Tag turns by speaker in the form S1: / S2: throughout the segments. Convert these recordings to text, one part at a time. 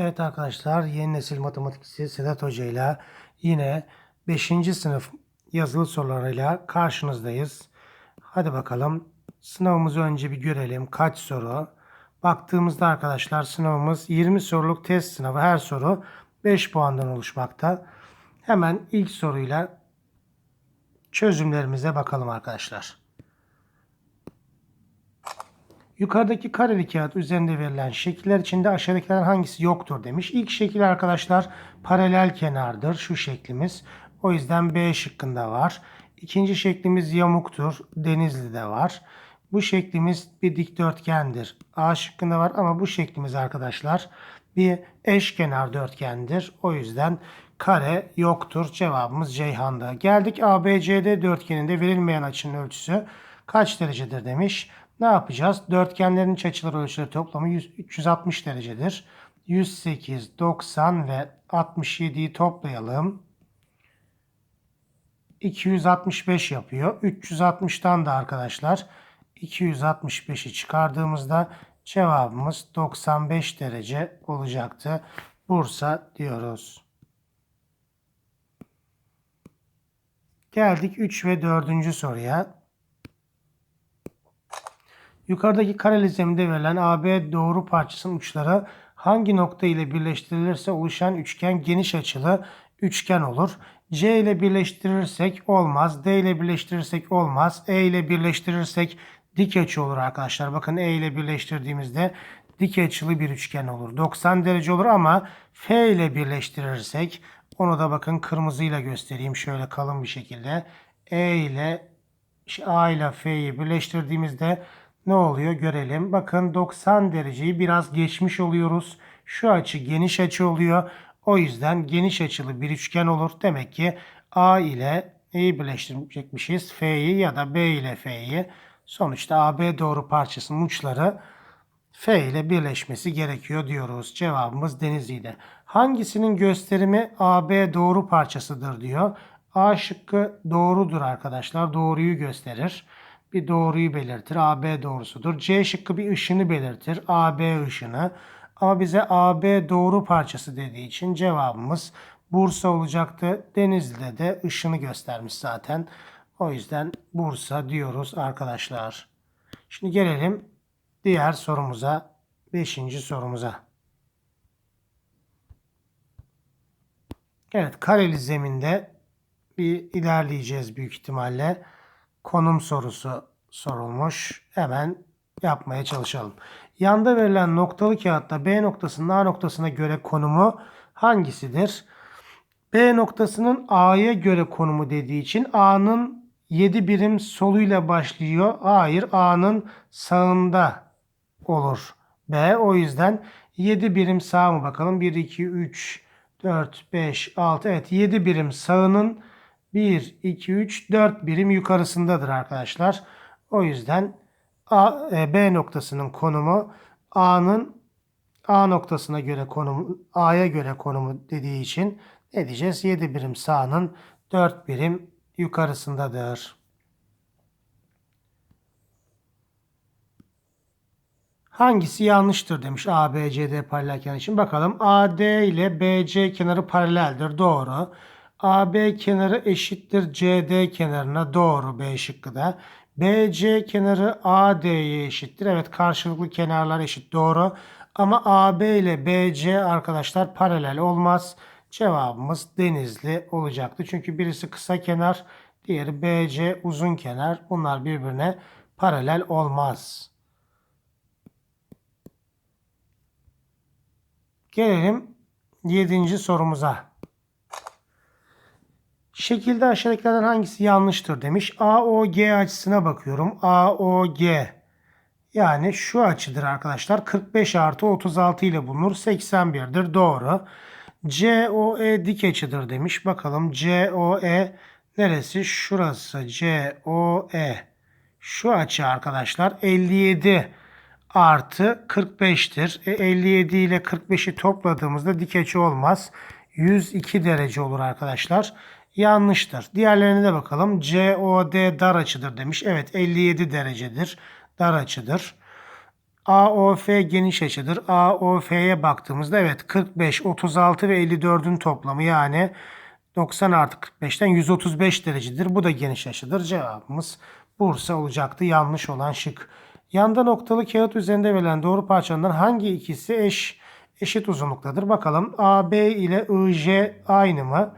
S1: Evet arkadaşlar yeni nesil matematikçisi Sedat Hoca ile yine 5. sınıf yazılı sorularıyla karşınızdayız. Hadi bakalım sınavımızı önce bir görelim. Kaç soru? Baktığımızda arkadaşlar sınavımız 20 soruluk test sınavı. Her soru 5 puandan oluşmakta. Hemen ilk soruyla çözümlerimize bakalım arkadaşlar. Yukarıdaki kareli kağıt üzerinde verilen şekiller içinde aşağıdakilerden hangisi yoktur demiş. İlk şekil arkadaşlar paralel kenardır. Şu şeklimiz. O yüzden B şıkkında var. İkinci şeklimiz yamuktur. Denizli'de var. Bu şeklimiz bir dikdörtgendir. A şıkkında var ama bu şeklimiz arkadaşlar bir eşkenar dörtgendir. O yüzden kare yoktur. Cevabımız Ceyhan'da. Geldik ABCD dörtgeninde verilmeyen açının ölçüsü kaç derecedir demiş. Ne yapacağız? Dörtgenlerin iç açıları ölçüleri toplamı 100, 360 derecedir. 108, 90 ve 67'yi toplayalım. 265 yapıyor. 360'tan da arkadaşlar 265'i çıkardığımızda cevabımız 95 derece olacaktı. Bursa diyoruz. Geldik 3 ve 4. soruya. Yukarıdaki kareli zeminde verilen AB doğru parçasının uçları hangi nokta ile birleştirilirse oluşan üçgen geniş açılı üçgen olur. C ile birleştirirsek olmaz. D ile birleştirirsek olmaz. E ile birleştirirsek dik açı olur arkadaşlar. Bakın E ile birleştirdiğimizde dik açılı bir üçgen olur. 90 derece olur ama F ile birleştirirsek onu da bakın kırmızıyla göstereyim şöyle kalın bir şekilde. E ile A ile F'yi birleştirdiğimizde ne oluyor görelim. Bakın 90 dereceyi biraz geçmiş oluyoruz. Şu açı geniş açı oluyor. O yüzden geniş açılı bir üçgen olur. Demek ki A ile E'yi birleştirecekmişiz. F'yi ya da B ile F'yi. Sonuçta AB doğru parçasının uçları F ile birleşmesi gerekiyor diyoruz. Cevabımız Denizli'de. Hangisinin gösterimi AB doğru parçasıdır diyor. A şıkkı doğrudur arkadaşlar. Doğruyu gösterir. Bir doğruyu belirtir. AB doğrusudur. C şıkkı bir ışını belirtir. AB ışını. Ama bize AB doğru parçası dediği için cevabımız Bursa olacaktı. Denizli'de de ışını göstermiş zaten. O yüzden Bursa diyoruz arkadaşlar. Şimdi gelelim diğer sorumuza. Beşinci sorumuza. Evet kareli zeminde bir ilerleyeceğiz büyük ihtimalle. Konum sorusu sorulmuş. Hemen yapmaya çalışalım. Yanda verilen noktalı kağıtta B noktasının A noktasına göre konumu hangisidir? B noktasının A'ya göre konumu dediği için A'nın 7 birim soluyla başlıyor. Hayır A'nın sağında olur. B o yüzden 7 birim sağ mı bakalım? 1, 2, 3, 4, 5, 6 evet 7 birim sağının 1, 2, 3, 4 birim yukarısındadır arkadaşlar. O yüzden A, e, B noktasının konumu A'nın A noktasına göre konumu A'ya göre konumu dediği için ne diyeceğiz? 7 birim sağının 4 birim yukarısındadır. Hangisi yanlıştır demiş ABCD paralel kenar için. Bakalım AD ile BC kenarı paraleldir. Doğru. AB kenarı eşittir CD kenarına. Doğru B şıkkı da. BC kenarı AD'ye eşittir. Evet karşılıklı kenarlar eşit. Doğru. Ama AB ile BC arkadaşlar paralel olmaz. Cevabımız Denizli olacaktı. Çünkü birisi kısa kenar, diğeri BC uzun kenar. Bunlar birbirine paralel olmaz. Gelelim 7. sorumuza. Şekilde aşağıdakilerden hangisi yanlıştır demiş. AOG açısına bakıyorum. AOG yani şu açıdır arkadaşlar. 45 artı 36 ile bulunur. 81'dir. Doğru. COE dik açıdır demiş. Bakalım COE neresi? Şurası COE. Şu açı arkadaşlar 57 artı 45'tir. E, 57 ile 45'i topladığımızda dik açı olmaz. 102 derece olur arkadaşlar. Yanlıştır. Diğerlerine de bakalım. COD dar açıdır demiş. Evet 57 derecedir. Dar açıdır. AOF geniş açıdır. AOF'ye baktığımızda evet 45, 36 ve 54'ün toplamı yani 90 artı 45'ten 135 derecedir. Bu da geniş açıdır. Cevabımız Bursa olacaktı. Yanlış olan şık. Yanda noktalı kağıt üzerinde verilen doğru parçalarından hangi ikisi eş eşit uzunluktadır? Bakalım AB ile IJ aynı mı?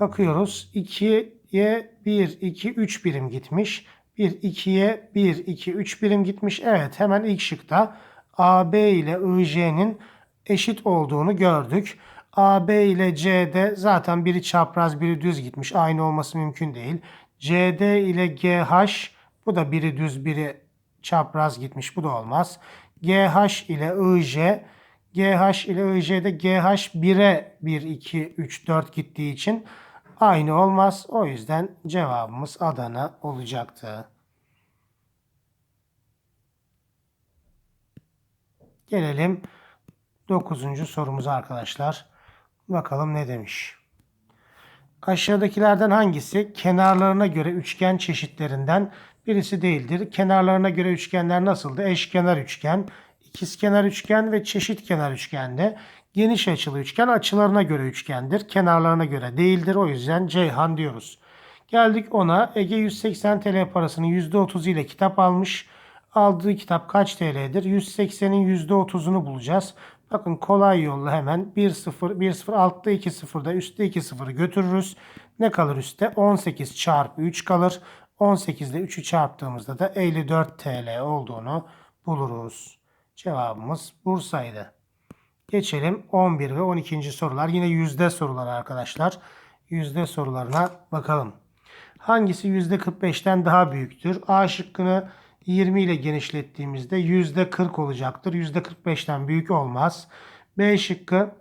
S1: Bakıyoruz. 2'ye 1, 2, 3 birim gitmiş. 1, 2'ye 1, 2, 3 birim gitmiş. Evet hemen ilk şıkta AB ile IJ'nin eşit olduğunu gördük. AB ile CD zaten biri çapraz biri düz gitmiş. Aynı olması mümkün değil. CD ile GH bu da biri düz biri çapraz gitmiş. Bu da olmaz. GH ile IJ GH ile IJ'de GH 1'e 1, 2, 3, 4 gittiği için aynı olmaz. O yüzden cevabımız Adana olacaktı. Gelelim 9. sorumuza arkadaşlar. Bakalım ne demiş. Aşağıdakilerden hangisi kenarlarına göre üçgen çeşitlerinden birisi değildir? Kenarlarına göre üçgenler nasıldı? Eşkenar üçgen, ikizkenar üçgen ve çeşitkenar üçgende. Geniş açılı üçgen açılarına göre üçgendir. Kenarlarına göre değildir. O yüzden Ceyhan diyoruz. Geldik ona. Ege 180 TL parasını %30 ile kitap almış. Aldığı kitap kaç TL'dir? 180'in %30'unu bulacağız. Bakın kolay yolla hemen 1 0 1 0 altta 2 0'da üstte 2 0'ı götürürüz. Ne kalır üstte? 18 çarpı 3 kalır. 18 ile 3'ü çarptığımızda da 54 TL olduğunu buluruz. Cevabımız Bursa'ydı. Geçelim 11 ve 12. sorular. Yine yüzde sorular arkadaşlar. Yüzde sorularına bakalım. Hangisi yüzde 45'ten daha büyüktür? A şıkkını 20 ile genişlettiğimizde yüzde 40 olacaktır. Yüzde 45'ten büyük olmaz. B şıkkı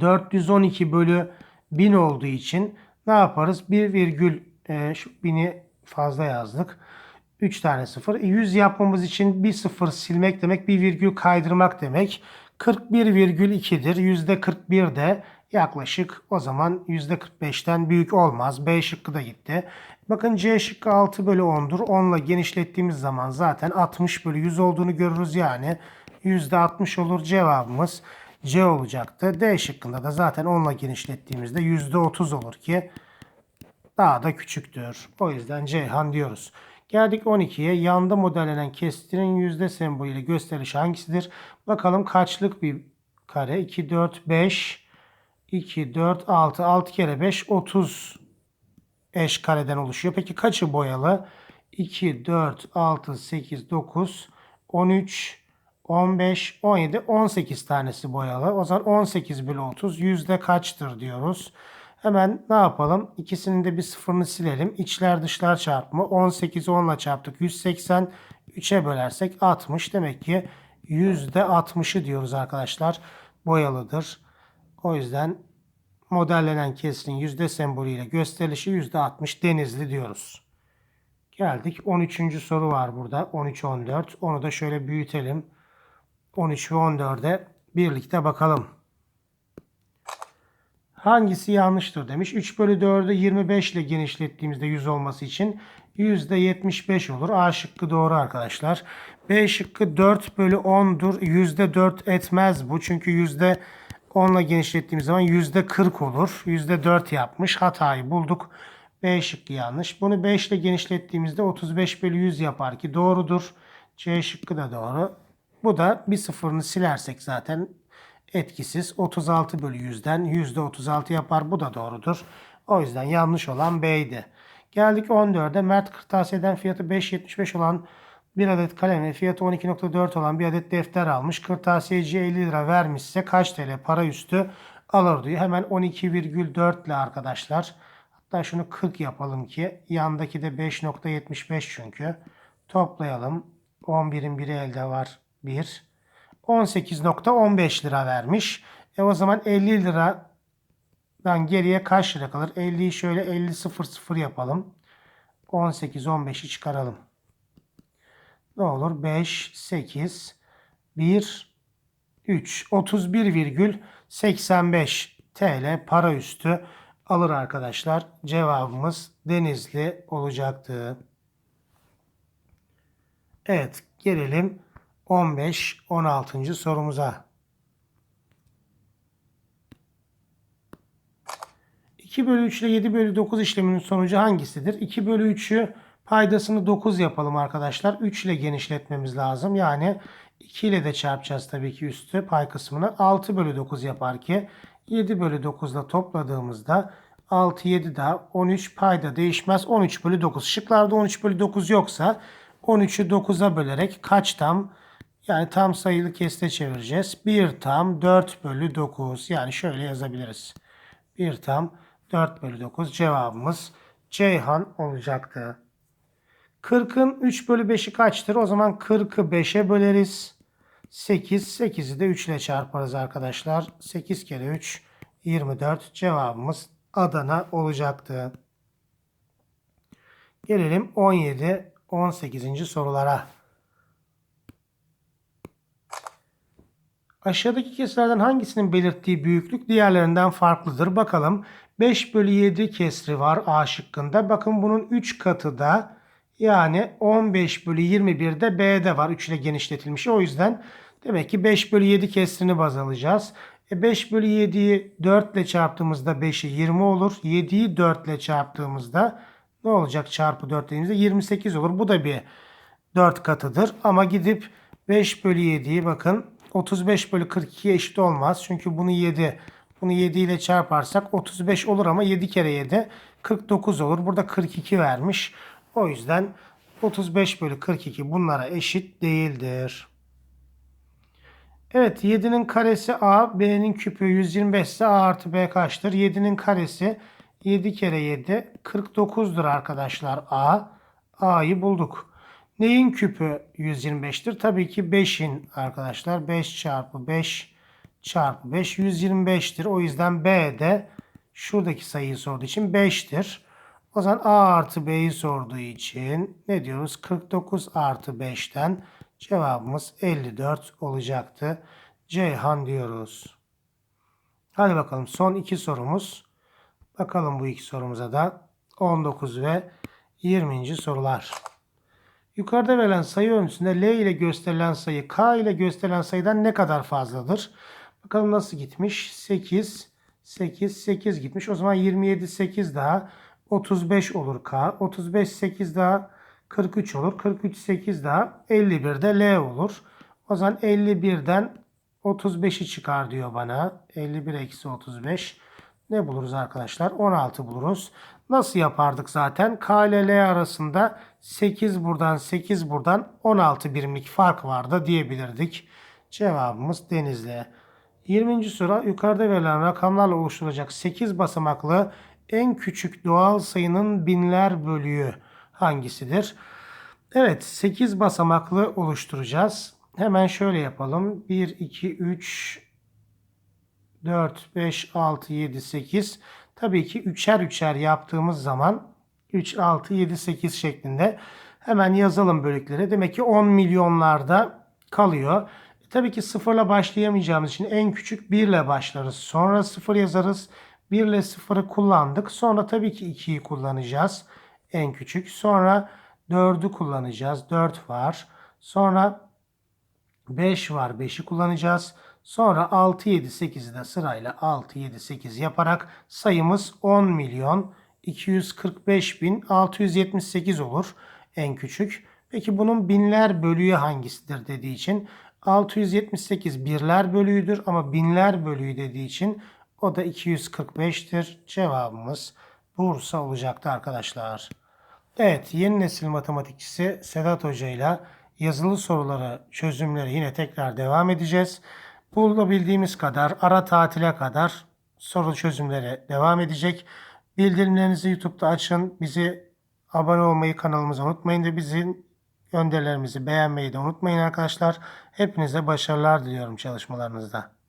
S1: 412 bölü 1000 olduğu için ne yaparız? 1 virgül e, şu 1000'i fazla yazdık. 3 tane sıfır. 100 yapmamız için bir sıfır silmek demek, bir virgül kaydırmak demek. 41,2'dir. %41 de yaklaşık o zaman %45'ten büyük olmaz. B şıkkı da gitti. Bakın C şıkkı 6 bölü 10'dur. 10 ile genişlettiğimiz zaman zaten 60 bölü 100 olduğunu görürüz. Yani %60 olur cevabımız C olacaktı. D şıkkında da zaten 10 ile genişlettiğimizde %30 olur ki daha da küçüktür. O yüzden Ceyhan diyoruz. Geldik 12'ye. Yanda modellenen kestirin yüzde sembolüyle gösteriş hangisidir? Bakalım kaçlık bir kare? 2, 4, 5, 2, 4, 6, 6 kere 5, 30 eş kareden oluşuyor. Peki kaçı boyalı? 2, 4, 6, 8, 9, 13, 15, 17, 18 tanesi boyalı. O zaman 18 bölü 30 yüzde kaçtır diyoruz. Hemen ne yapalım? İkisinin de bir sıfırını silelim. İçler dışlar çarpımı 18'i 10 ile çarptık. 180 3'e bölersek 60. Demek ki %60'ı diyoruz arkadaşlar. Boyalıdır. O yüzden modellenen kesirin yüzde sembolüyle gösterilişi %60 denizli diyoruz. Geldik 13. soru var burada. 13-14. Onu da şöyle büyütelim. 13 ve 14'e birlikte bakalım. Hangisi yanlıştır demiş. 3 bölü 4'ü 25 ile genişlettiğimizde 100 olması için %75 olur. A şıkkı doğru arkadaşlar. B şıkkı 4 bölü 10'dur. %4 etmez bu. Çünkü %10 ile genişlettiğimiz zaman %40 olur. %4 yapmış. Hatayı bulduk. B şıkkı yanlış. Bunu 5 ile genişlettiğimizde 35 bölü 100 yapar ki doğrudur. C şıkkı da doğru. Bu da bir sıfırını silersek zaten etkisiz. 36 bölü 100'den %36 yapar. Bu da doğrudur. O yüzden yanlış olan B'ydi. Geldik 14'e. Mert kırtasiyeden fiyatı 5.75 olan bir adet kalem ve fiyatı 12.4 olan bir adet defter almış. Kırtasiyeci 50 lira vermişse kaç TL para üstü alır diyor. Hemen 12,4 ile arkadaşlar. Hatta şunu 40 yapalım ki yandaki de 5.75 çünkü. Toplayalım. 11'in biri elde var. 1. 18.15 lira vermiş. E o zaman 50 liradan geriye kaç lira kalır? 50'yi şöyle 50 0 0 yapalım. 18 15'i çıkaralım. Ne olur? 5 8 1 3 31,85 TL para üstü alır arkadaşlar. Cevabımız Denizli olacaktı. Evet gelelim 15, 16. sorumuza. 2 bölü 3 ile 7 bölü 9 işleminin sonucu hangisidir? 2 bölü 3'ü paydasını 9 yapalım arkadaşlar. 3 ile genişletmemiz lazım. Yani 2 ile de çarpacağız tabii ki üstü pay kısmını. 6 bölü 9 yapar ki 7 bölü 9 ile topladığımızda 6, 7 daha 13 payda değişmez. 13 bölü 9. Şıklarda 13 bölü 9 yoksa 13'ü 9'a bölerek kaç tam yani tam sayılı keste çevireceğiz. 1 tam 4 bölü 9. Yani şöyle yazabiliriz. 1 tam 4 bölü 9 cevabımız Ceyhan olacaktı. 40'ın 3 bölü 5'i kaçtır? O zaman 40'ı 5'e böleriz. 8, 8'i de 3 ile çarparız arkadaşlar. 8 kere 3, 24 cevabımız Adana olacaktı. Gelelim 17, 18. sorulara. Aşağıdaki kesirlerden hangisinin belirttiği büyüklük diğerlerinden farklıdır? Bakalım 5 bölü 7 kesri var A şıkkında. Bakın bunun 3 katı da yani 15 bölü 21 de B'de var. 3 ile genişletilmiş. O yüzden demek ki 5 bölü 7 kesrini baz alacağız. E 5 bölü 7'yi 4 ile çarptığımızda 5'i 20 olur. 7'yi 4 ile çarptığımızda ne olacak çarpı 4 dediğimizde 28 olur. Bu da bir 4 katıdır. Ama gidip 5 bölü 7'yi bakın 35 bölü 42'ye eşit olmaz. Çünkü bunu 7 bunu 7 ile çarparsak 35 olur ama 7 kere 7 49 olur. Burada 42 vermiş. O yüzden 35 bölü 42 bunlara eşit değildir. Evet 7'nin karesi A, B'nin küpü 125 ise A artı B kaçtır? 7'nin karesi 7 kere 7 49'dur arkadaşlar A. A'yı bulduk. Neyin küpü 125'tir? Tabii ki 5'in arkadaşlar. 5 çarpı 5 çarpı 5 125'tir. O yüzden B de şuradaki sayıyı sorduğu için 5'tir. O zaman A artı B'yi sorduğu için ne diyoruz? 49 artı 5'ten cevabımız 54 olacaktı. Ceyhan diyoruz. Hadi bakalım son iki sorumuz. Bakalım bu iki sorumuza da 19 ve 20. sorular. Yukarıda verilen sayı örüntüsünde L ile gösterilen sayı K ile gösterilen sayıdan ne kadar fazladır? Bakalım nasıl gitmiş? 8, 8, 8 gitmiş. O zaman 27, 8 daha 35 olur K. 35, 8 daha 43 olur. 43, 8 daha 51 de L olur. O zaman 51'den 35'i çıkar diyor bana. 51 eksi 35. Ne buluruz arkadaşlar? 16 buluruz. Nasıl yapardık zaten? K ile L arasında 8 buradan 8 buradan 16 birimlik fark vardı diyebilirdik. Cevabımız Denizli. 20. soru yukarıda verilen rakamlarla oluşturulacak 8 basamaklı en küçük doğal sayının binler bölüğü hangisidir? Evet 8 basamaklı oluşturacağız. Hemen şöyle yapalım. 1, 2, 3, 4, 5, 6, 7, 8. Tabii ki üçer üçer yaptığımız zaman 3, 6, 7, 8 şeklinde hemen yazalım bölükleri. Demek ki 10 milyonlarda kalıyor. E, tabii ki sıfırla başlayamayacağımız için en küçük 1 ile başlarız. Sonra 0 yazarız. 1 ile 0'ı kullandık. Sonra tabii ki 2'yi kullanacağız. En küçük. Sonra 4'ü kullanacağız. 4 var. Sonra 5 var. 5'i kullanacağız. Sonra 6, 7, 8'i de sırayla 6, 7, 8 yaparak sayımız 10 milyon 245 bin 678 olur en küçük. Peki bunun binler bölüğü hangisidir dediği için 678 birler bölüğüdür ama binler bölüğü dediği için o da 245'tir. Cevabımız Bursa olacaktı arkadaşlar. Evet yeni nesil matematikçisi Sedat Hoca ile yazılı soruları çözümleri yine tekrar devam edeceğiz. Bulabildiğimiz kadar ara tatile kadar soru çözümleri devam edecek. Bildirimlerinizi YouTube'da açın. Bizi abone olmayı kanalımıza unutmayın ve bizim gönderilerimizi beğenmeyi de unutmayın arkadaşlar. Hepinize başarılar diliyorum çalışmalarınızda.